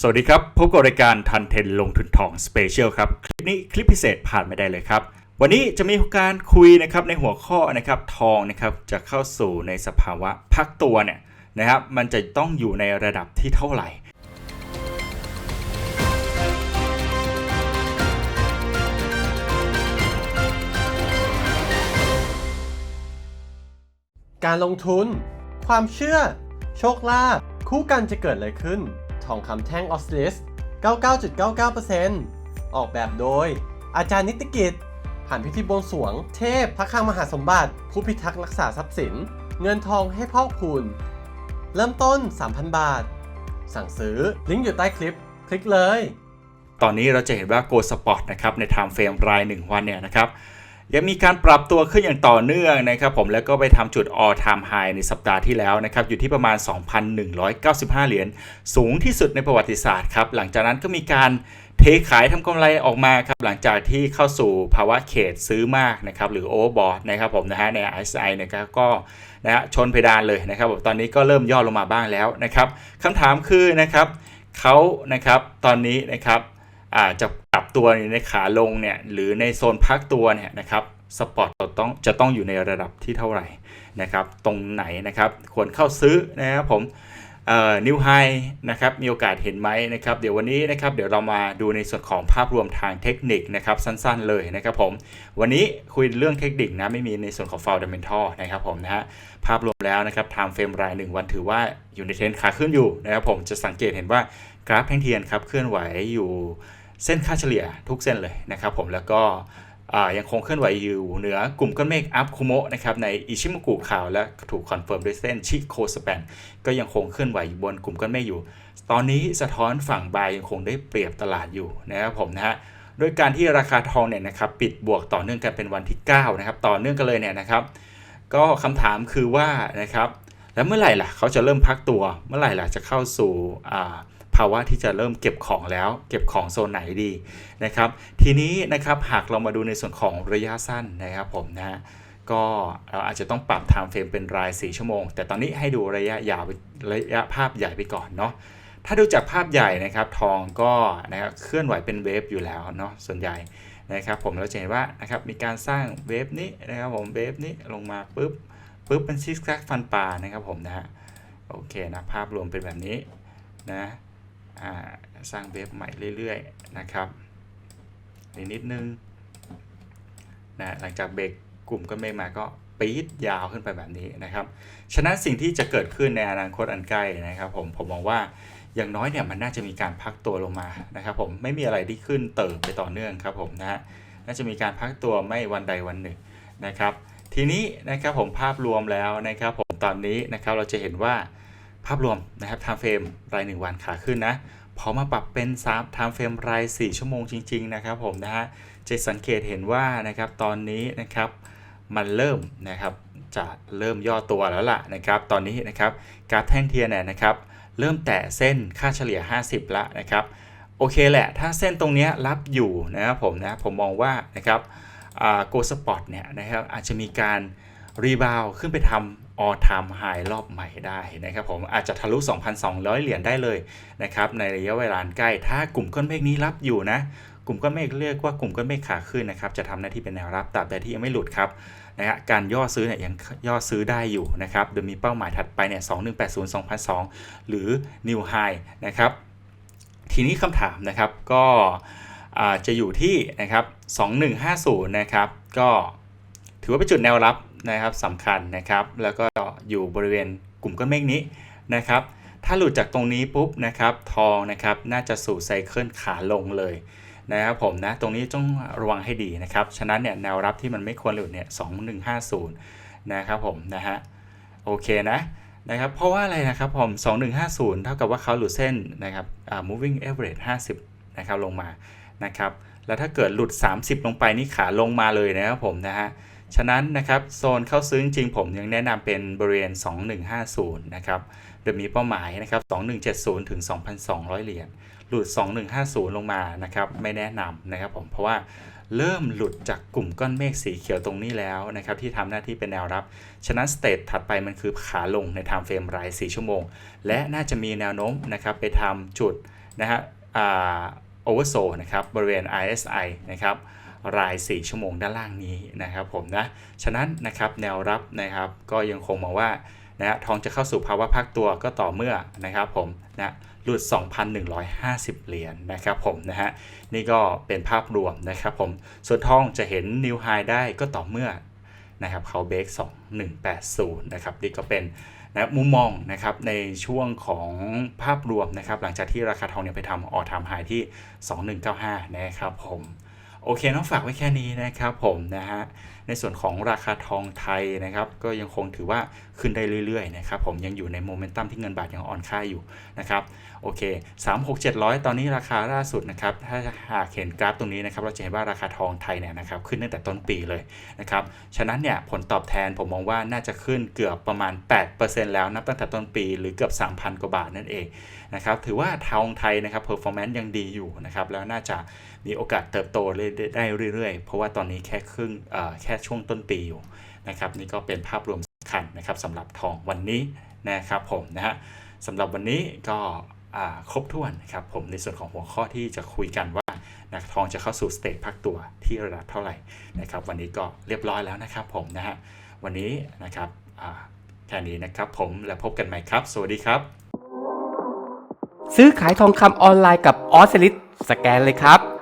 สวัสดีครับ พบกับรายการทันเทนลงทุนทองสเปเชียลครับ คลิปนี้คลิปพิเศษผ่านไม่ได้เลยครับ วันนี้จะมีการคุยนะครับในหัวข้อนะครับทองนะครับจะเข้าสู่ในสภาวะพักตัวเนี่ยนะครับมันจะต้องอยู่ในระดับที่เท่าไหร่การลงทุน ความเชื่อ โชคลาภคู่กันจะเกิดอะไรขึ้น ทองคำแท่งออสลิส99.99%ออกแบบโดย อาจารย์นิติกิจ ผ่านพิธีบวงสรวง เทพพระคังมหาสมบัติ ผู้พิทักษ์รักษาทรัพย์สิน เงินทองให้พ่อกพูนเริ่มต้น 3,000 บาท สั่งซื้อลิงก์อยู่ใต้คลิป คลิกเลย ตอนนี้เราจะเห็นว่า Go Spot นะครับใน Time Frame ราย 1 วันเนี่ยนะครับ ยังมีการปรับตัวขึ้นอย่างต่อเนื่องนะครับผมแล้วก็ไปทำจุด all time high ในสัปดาห์ที่แล้วนะครับอยู่ที่ประมาณ 2,195 เหรียญสูงที่สุดในประวัติศาสตร์ครับหลังจากนั้นก็มีการเทขายทำกำไรออกมาครับหลังจากที่เข้าสู่ภาวะเขตซื้อมากนะครับหรือ overbought นะครับผมนะฮะใน RSI นะครับก็นะฮะชนเพดานเลยนะครับผมตอนนี้ก็เริ่มย่อลงมาบ้างแล้วนะครับคำถามคือนะครับเขานะครับตอนนี้นะครับ อาจจะปรับตัวในขาลงเนี่ยหรือในโซนพักตัวเนี่ยนะครับสปอร์ตต้องจะต้องอยู่ในระดับที่เท่าไหร่นะครับตรงไหนนะครับควรเข้าซื้อนะครับผมนิวไฮนะครับมีโอกาสเห็นไหมนะครับเดี๋ยววันนี้นะครับเดี๋ยวเรามาดูในส่วนของภาพรวมทางเทคนิคนะครับสั้นๆเลยนะครับผมวันนี้คุยเรื่องเทคนิคนะไม่มีในส่วนของ fundamental นะครับผมนะฮะภาพรวมแล้วนะครับ time frame ราย1วันถือว่าอยู่ในเทรนขาขึ้นอยู่นะครับผมจะสังเกตเห็นว่ากราฟแท่งเทียนครับเคลื่อนไหวอยู่ เส้นค่าเฉลี่ยทุกเส้นเลยนะครับผมแล้วก็ยังคงเคลื่อนไหวอยู่เหนือกลุ่มก้อนเมฆอัพคุโมะนะครับในอิชิมกุข่าวและถูกคอนเฟิร์มด้วยเส้นชิโคสแปนก็ยังคงเคลื่อนไหวอยู่บนกลุ่มก้อนเมฆอยู่ ตอนนี้สะท้อนฝั่งบายยังคงได้เปรียบตลาดอยู่นะครับผมนะฮะโดยการที่ราคาทองเนี่ยนะครับปิดบวกต่อเนื่องกันเป็นวันที่9นะครับต่อเนื่องกันเลยเนี่ยนะครับก็คำถามคือว่านะครับแล้วเมื่อไหร่ล่ะเขาจะเริ่มพักตัวเมื่อไหร่ล่ะจะเข้าสู่อ่าภาวะที่จะเริ่มเก็บของแล้ว เก็บของโซนไหนดีนะครับ ทีนี้นะครับหากเรามาดูในส่วนของระยะสั้นนะครับผมนะฮะก็เราอาจจะต้องปรับไทม์เฟรมเป็นราย 4 ชั่วโมง แต่ตอนนี้ให้ดูระยะยาวระยะภาพใหญ่ไปก่อนเนาะถ้าดูจากภาพใหญ่นะครับทองก็นะครับเคลื่อนไหวเป็นเวฟอยู่แล้วเนาะส่วนใหญ่นะครับผมเราจะเห็นว่านะครับมีการสร้างเวฟนี้นะครับผมเวฟนี้ลงมาปุ๊บปุ๊บเป็นซิกแซกฟันปลานะครับผมนะฮะโอเคนะภาพรวมเป็นแบบนี้นะ สร้างเว็บใหม่เรื่อยๆนะครับอีกนิดนึงนะหลังจากเบรกกลุ่มก็ไม่มาก็ปี๊ดยาวขึ้นไปแบบนี้นะครับ ฉะนั้นสิ่งที่จะเกิดขึ้นในอนาคตอันใกล้นะครับ ผมผมมองว่าอย่างน้อยเนี่ยมันน่าจะมีการพักตัวลงมานะครับ ผมไม่มีอะไรที่ขึ้นเติบไปต่อเนื่องครับผมนะฮะน่าจะมีการพักตัวไม่วันใดวันหนึ่งนะครับ ทีนี้นะครับผมภาพรวมแล้วนะครับ ผมตอนนี้นะครับเราจะเห็นว่า ภาพรวมนะครับ time frame ราย 1 วันขาขึ้นนะ พอมาปรับเป็น3 time frame ราย 4 ชั่วโมงจริง ๆ นะครับผมนะฮะ จะสังเกตเห็นว่านะครับตอนนี้นะครับมันเริ่มนะครับจะเริ่มย่อตัวแล้วล่ะนะครับ ตอนนี้นะครับกราฟแท่งเทียนเนี่ยนะครับ เริ่มแตะเส้นค่าเฉลี่ย 50 ละนะครับ โอเคแหละ ถ้าเส้นตรงนี้รับอยู่นะครับผมนะ ผมมองว่านะครับโกลสปอตเนี่ยนะครับอาจจะมีการรีบาวขึ้นไปทำ all time high รอบใหม่ได้นะครับผมอาจจะทะลุ 2,200 เหรียญได้เลยนะครับในระยะเวลาใกล้ ถ้ากลุ่มก้อนเมฆนี้รับอยู่นะ กลุ่มก้อนเมฆเรียกว่ากลุ่มก้อนเมฆขาขึ้นนะครับจะทำหน้าที่เป็นแนวรับตราบใดที่ยังไม่หลุดครับนะฮะการย่อซื้อเนี่ยยังย่อซื้อได้อยู่นะครับโดยมีเป้าหมายถัดไปเนี่ย2180 2002 หรือ new high นะครับทีนี้คำถามนะครับก็จะอยู่ที่นะครับ2150นะครับก็ ถือว่าเป็นจุดแนวรับนะครับสำคัญนะครับ แล้วก็อยู่บริเวณกลุ่มก้อนเมฆนี้นะครับ ถ้าหลุดจากตรงนี้ปุ๊บนะครับทองนะครับน่าจะสู่ไซเคิลขาลงเลยนะครับผมนะตรงนี้ต้องระวังให้ดีนะครับ ฉะนั้นเนี่ยแนวรับที่มันไม่ควรหลุดเนี่ย2150นะครับผมนะฮะโอเคนะนะครับเพราะว่าอะไรนะครับผม 2150 เท่ากับว่าเขาหลุดเส้นนะครับ moving average 50 นะครับลงมานะครับแล้วถ้าเกิดหลุด 30 ลงไปนี่ขาลงมาเลยนะครับผมนะฮะ ฉะนั้นนะครับโซนเข้าซื้อจริงๆผมยังแนะนำเป็นบริเวณ 2150 นะครับ โดยมีเป้าหมายนะครับ 2170 ถึง 2,200 เหรียญ หลุด 2150 ลงมานะครับ ไม่แนะนำนะครับผม เพราะว่าเริ่มหลุดจากกลุ่มก้อนเมฆสีเขียวตรงนี้แล้วนะครับ ที่ทำหน้าที่เป็นแนวรับ ฉะนั้นสเตทถัดไปมันคือขาลงใน time frame ราย 4 ชั่วโมง และน่าจะมีแนวโน้มนะครับไปทำจุดนะฮะโอเวอร์โซนะครับบริเวณ RSI นะครับ ราย 4 ชั่วโมงด้านล่างนี้นะครับผมนะ ฉะนั้นนะครับแนวรับนะครับก็ยังคงมองว่านะฮะทองจะเข้าสู่ภาวะพักตัวก็ต่อเมื่อนะครับผมนะหลุด 2,150 เหรียญนะครับผมนะฮะนี่ก็เป็นภาพรวมนะครับผมส่วนทองจะเห็นนิวไฮได้ก็ต่อเมื่อนะครับเขาเบรก2180 นะครับนี่ก็เป็นนะมุมมองนะครับในช่วงของภาพรวมนะครับหลังจากที่ราคาทองเนี่ยไปทำออทามไฮที่ 2195 นะครับผม โอเคน้องฝากไว้แค่นี้นะครับผมนะฮะในส่วนของราคาทองไทยนะครับ ก็ยังคงถือว่าขึ้นได้เรื่อยๆนะครับผมยังอยู่ในโมเมนตัมที่เงินบาทยังอ่อนค่าอยู่นะครับโอเค 3 6 700 ตอนนี้ราคาล่าสุดนะครับถ้าหากเห็นกราฟตรงนี้นะครับเราจะเห็นว่าราคาทองไทยเนี่ยนะครับขึ้นตั้งแต่ต้นปีเลยนะครับฉะนั้นเนี่ยผลตอบแทนผมมองว่าน่าจะขึ้นเกือบประมาณ 8%แล้วนับตั้งแต่ต้นปีหรือเกือบ 3,000 กว่าบาทนั่นเองนะครับถือว่าทองไทยนะครับเพอร์ฟอร์แมนซ์ยังดีอยู่นะครับแล้วน่าจะมีโอกาสเติบโตเได้เรื่อยๆ เพราะว่าตอนนี้แค่ครึ่งแค่ช่วงต้นปีอยู่นะครับนี่ก็เป็นภาพรวมสำคัญนะครับสำหรับทองวันนี้นะครับผมนะฮะสำหรับวันนี้ก็ครบถ้วนนะครับผมในส่วนของหัวข้อที่จะคุยกันว่านะทองจะเข้าสู่สเตจพักตัวที่ระดับเท่าไหร่นะครับ วันนี้ก็เรียบร้อยแล้วนะครับผมนะฮะวันนี้นะครับแค่นี้นะครับผมแล้วพบกันใหม่ครับ สวัสดีครับ ซื้อขายทองคำออนไลน์กับออสลิดสแกนเลยครับ